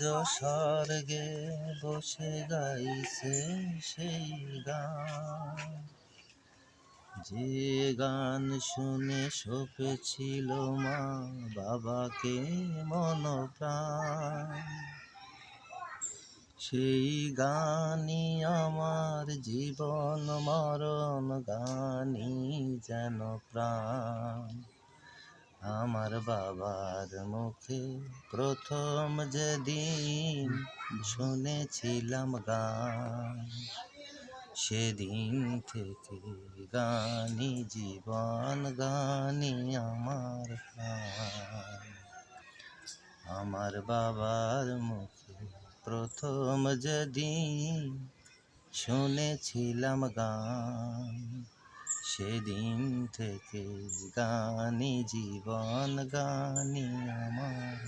আজ স্বর্গে বসে গাইছে সেই গান। যে গান শুনে সপেছিল মা বাবাকে মন প্রাণ সেই গানই আমার জীবন মরণ গানই যেন প্রাণ। বাবার মুখে প্রথম যেদিন শুনেছিলাম গান, সেদিন থেকে গানি জীবন, গানি আমার আমার বাবার মুখে প্রথম যেদিন শুনেছিলাম গান সেদিন থেকে গানি জীবন গানি আমার।